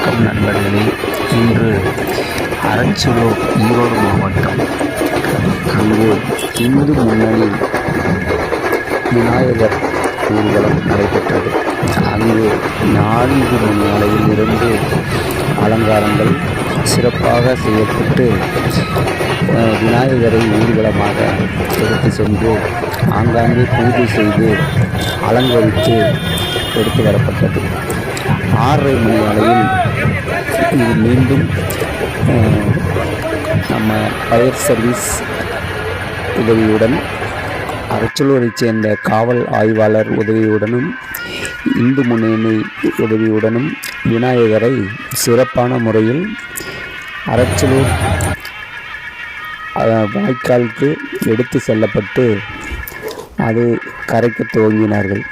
வணக்கம் நண்பர்களே. இன்று அரச்சலூர் ஈரோடு மாவட்டம். அங்கு இந்து முன்னணி விநாயகர் ஊர்வலம் நடைபெற்றது. அங்கு நான்கு மணி அளவில் இருந்து அலங்காரங்கள் சிறப்பாக செய்யப்பட்டு விநாயகரை ஊர்வலமாக எடுத்து சென்று ஆங்காங்கே பூஜை செய்து அலங்கரித்து எடுத்து வரப்பட்டது. ஆறரை மணி அளவில் இது மீண்டும் நம்ம ஃபயர் சர்வீஸ் உதவியுடன் அரச்சலூரைச் சேர்ந்த காவல் ஆய்வாளர் உதவியுடனும் இந்து முன்னணி உதவியுடனும் விநாயகரை சிறப்பான முறையில் அரச்சலூர் வாய்க்காலுக்கு எடுத்து செல்லப்பட்டு அது கரைக்க துவங்கினார்கள்.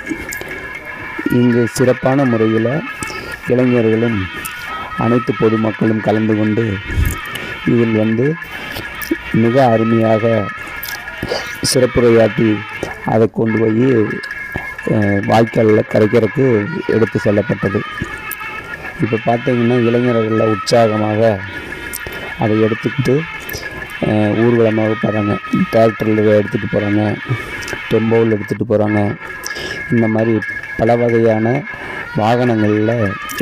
இங்கு சிறப்பான முறையில் இளைஞர்களும் அனைத்து பொதுமக்களும் கலந்து கொண்டு இதில் வந்து மிக அருமையாக சிறப்புரையாற்றி அதை கொண்டு போய் வாய்க்காலில் கரைக்கிறதுக்கு எடுத்து செல்லப்பட்டது. இப்போ பார்த்தீங்கன்னா இளைஞர்கள் உற்சாகமாக அதை எடுத்துக்கிட்டு ஊர்வலமாக போகிறாங்க டிராக்டரில் எடுத்துகிட்டு போகிறாங்க டெம்போவில் எடுத்துகிட்டு போகிறாங்க இந்த மாதிரி பல வகையான வாகனங்களில்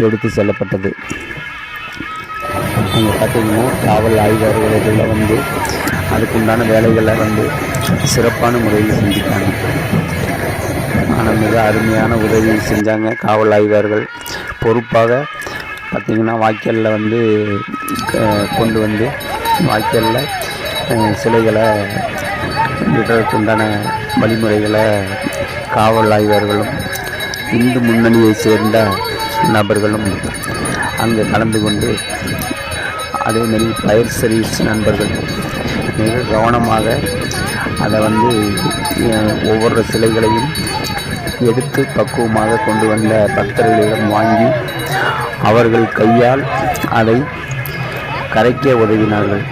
எடுத்து செல்லப்பட்டது. அங்கே பார்த்தீங்கன்னா காவல் ஆய்வாளர்கள் வந்து அதுக்குண்டான வேலைகளை வந்து சிறப்பான முறையில் செஞ்சுட்டாங்க. ஆனால் மிக அருமையான உதவி செஞ்சாங்க காவல் ஆய்வாளர்கள் பொறுப்பாக பார்த்திங்கன்னா வாய்க்காலில் வந்து க- கொண்டு வந்து வாய்க்காலில் சிலைகளை விடுறதுக்குண்டான வழிமுறைகளை காவல் ஆய்வாளர்களும் இந்து முன்னணியை சேர்ந்த நபர்களும் அங்கே கலந்து கொண்டு அதேமாரி ஃபயர் சர்வீஸ் நண்பர்கள் மிக கவனமாக அதை வந்து ஒவ்வொரு சிலைகளையும் எடுத்து பக்குவமாக கொண்டு வந்த பக்தர்களிடம் வாங்கி அவர்கள் கையால் அதை கரைக்க உதவினார்கள்.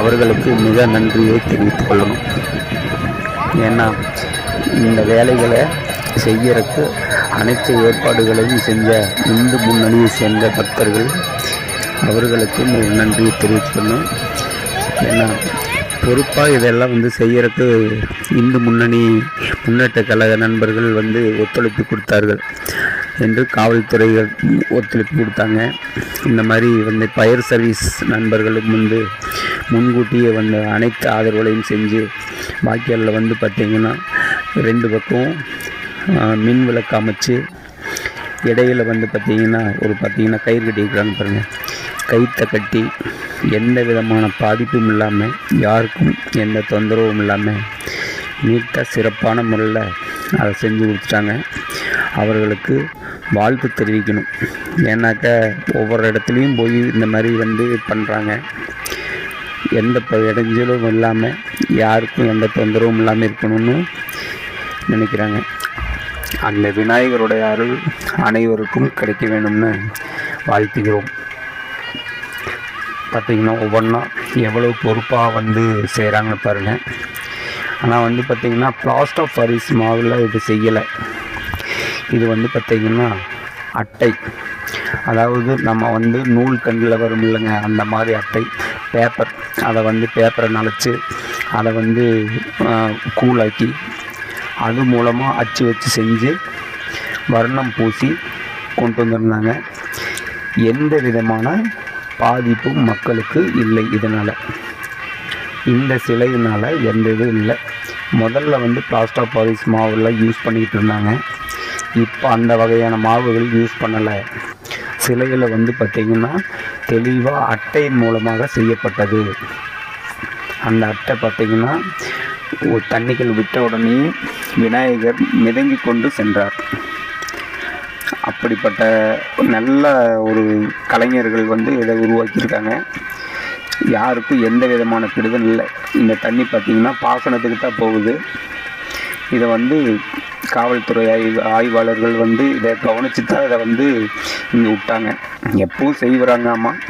அவர்களுக்கு மிக நன்றியை தெரிவித்துக் கொள்ளணும். ஏன்னா இந்த வேலைகளை செய்யறதுக்கு அனைத்து ஏற்பாடுகளையும் செஞ்ச இந்து முன்னணியை சேர்ந்த பக்தர்கள் அவர்களுக்கும் ஒரு நன்றியை தெரிவித்துக்கணும். ஏன்னா பொறுப்பாக இதெல்லாம் வந்து செய்யறதுக்கு இந்து முன்னணி முன்னேற்ற கழக நண்பர்கள் வந்து ஒத்துழைப்பு கொடுத்தார்கள் என்று காவல்துறைகள் ஒத்துழைப்பு கொடுத்தாங்க. இந்த மாதிரி வந்து ஃபயர் சர்வீஸ் நண்பர்களும் வந்து முன்கூட்டியே வந்து அனைத்து ஆதரவுகளையும் செஞ்சு வாய்க்காலில் வந்து பார்த்திங்கன்னா ரெண்டு பக்கம் மின் விளக்கு அமைச்சு இடையில வந்து பார்த்திங்கன்னா ஒரு பார்த்திங்கன்னா கயிறு கட்டியிருக்கிறாங்க பாருங்கள் கயிற்றை கட்டி எந்த விதமான பாதிப்பும் இல்லாமல் யாருக்கும் எந்த தொந்தரவும் இல்லாமல் நீட்டாக சிறப்பான முறையில் அதை செஞ்சு கொடுத்துட்டாங்க. அவர்களுக்கு வாழ்த்து தெரிவிக்கணும். ஏன்னாக்க ஒவ்வொரு இடத்துலையும் போய் இந்த மாதிரி வந்து பண்ணுறாங்க எந்த ப- இடைஞ்சலும் இல்லாமல் யாருக்கும் எந்த தொந்தரவும் இல்லாமல் இருக்கணும்னு நினைக்கிறாங்க. அந்த விநாயகருடைய அருள் அனைவருக்கும் கிடைக்க வேணும்னு வாழ்த்துகிறோம். பார்த்திங்கன்னா ஒவ்வொன்றா எவ்வளோ பொறுப்பாக வந்து செய்கிறாங்கன்னு பாருங்கள் ஆனால் வந்து பார்த்திங்கன்னா பிளாஸ்ட் ஆஃப் பாரிஸ் மாவில் இது செய்யலை. இது வந்து பார்த்திங்கன்னா அட்டை. அதாவது நம்ம வந்து நூல் கண்ணில் வரும் இல்லைங்க அந்த மாதிரி அட்டை பேப்பர் அதை வந்து பேப்பரை நனைச்சி அதை வந்து கூலாக்கி அது மூலமாக அச்சு வச்சு செஞ்சு வர்ணம் பூசி கொண்டு வந்திருந்தாங்க. எந்த விதமான பாதிப்பும் மக்களுக்கு இல்லை இதனால். இந்த சிலையினால் எந்த இதுவும் இல்லை. முதல்ல வந்து பிளாஸ்டர் பாரிஸ் மாவுலாம் யூஸ் பண்ணிக்கிட்டு இருந்தாங்க. இப்போ அந்த வகையான மாவுகள் யூஸ் பண்ணலை. சிலையில் வந்து பார்த்திங்கன்னா தெளிவாக அட்டை மூலமாக செய்யப்பட்டது. அந்த அட்டை பார்த்திங்கன்னா தண்ணிகள் விட்ட உடனே விநாயகர் மிதங்கி கொண்டு சென்றார். அப்படிப்பட்ட நல்ல ஒரு கலைஞர்கள் வந்து இதை உருவாக்கியிருக்காங்க. யாருக்கும் எந்த விதமான கெடுதல் இல்லை. இந்த தண்ணி பார்த்திங்கன்னா பாசனத்துக்கு தான் போகுது. இதை வந்து காவல்துறை ஆய்வு ஆய்வாளர்கள் வந்து இதை கவனித்து தான் இதை வந்து இங்கே விட்டாங்க. எப்பவும் செய்வாங்க ஆமாம்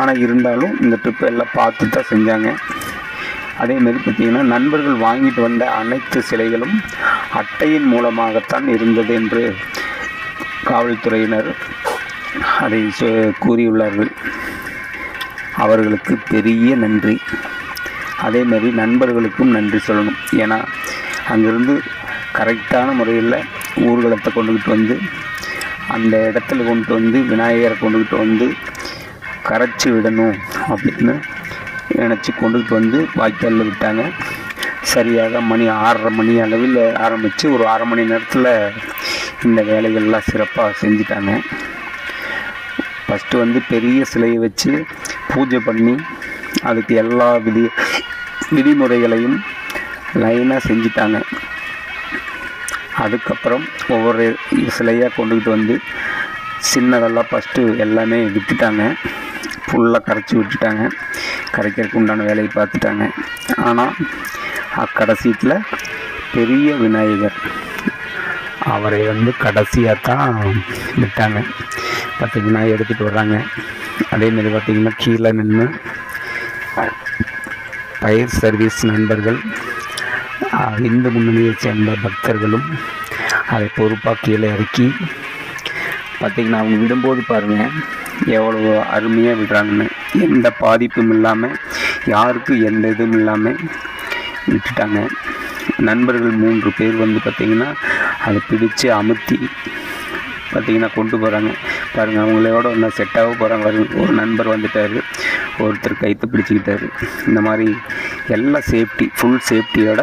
ஆனால் இருந்தாலும் இந்த ட்ரிப்பை எல்லாம் பார்த்து தான் செஞ்சாங்க. அதேமாரி பார்த்திங்கன்னா நண்பர்கள் வாங்கிட்டு வந்த அனைத்து சிலைகளும் அட்டையின் மூலமாகத்தான் இருந்தது என்று காவல்துறையினர் அதை கூறியுள்ளார்கள். அவர்களுக்கு பெரிய நன்றி. அதே மாதிரி நண்பர்களுக்கும் நன்றி சொல்லணும். ஏன்னா அங்கேருந்து கரெக்டான முறையில் ஊர்வலத்தை கொண்டுக்கிட்டு வந்து அந்த இடத்துல கொண்டு வந்து விநாயகரை கொண்டுக்கிட்டு வந்து கரைச்சி விடணும் அப்படின்னு நினச்சி கொண்டுக்கிட்டு வந்து வாய்க்காலில் விட்டாங்க. சரியாக மணி ஆறரை மணி அளவில் ஆரம்பித்து ஒரு அரை மணி நேரத்தில் இந்த வேலைகள்லாம் சிறப்பாக செஞ்சிட்டாங்க. ஃபஸ்ட்டு வந்து பெரிய சிலையை வச்சு பூஜை பண்ணி அதுக்கு எல்லா விதி விதிமுறைகளையும் லைனாக செஞ்சிட்டாங்க. அதுக்கப்புறம் ஒவ்வொரு சிலையாக கொண்டுக்கிட்டு வந்து சின்னதெல்லாம் ஃபஸ்ட்டு எல்லாமே விட்டுட்டாங்க. ஃபுல்லாக கரைச்சி விட்டுட்டாங்க. கரைக்கிறதுக்கு உண்டான வேலையை பார்த்துட்டாங்க. ஆனால் அக்கடைசீட்டில் பெரிய விநாயகர். அவரை வந்து கடைசியாக தான் விட்டாங்க பார்த்திங்கன்னா எடுத்துகிட்டு வர்றாங்க. அதேமாரி பார்த்திங்கன்னா கீழே நின்று ஃபயர் சர்வீஸ் நண்பர்கள் இந்து முன்னணியைச் சேர்ந்த பக்தர்களும் அதை பொறுப்பாக கீழே இறக்கி பார்த்திங்கன்னா அவங்க விடும்போது பாருங்கள் எவ்வளோ அருமையாக விடுறாங்கன்னு. எந்த பாதிப்பும் இல்லாமல் யாருக்கும் எந்த இதுவும் இல்லாமல் விட்டுட்டாங்க. நண்பர்கள் மூன்று பேர் வந்து பார்த்திங்கன்னா அதை பிடித்து அமுத்தி பார்த்திங்கன்னா கொண்டு போகிறாங்க பாருங்கள் அவங்களோட ஒன்றா செட்டாக போகிறாங்க பாருங்க ஒரு நண்பர் வந்துட்டார். ஒருத்தர் கைத்து பிடிச்சிக்கிட்டாரு. இந்த மாதிரி எல்லாம் சேஃப்டி ஃபுல் சேஃப்டியோட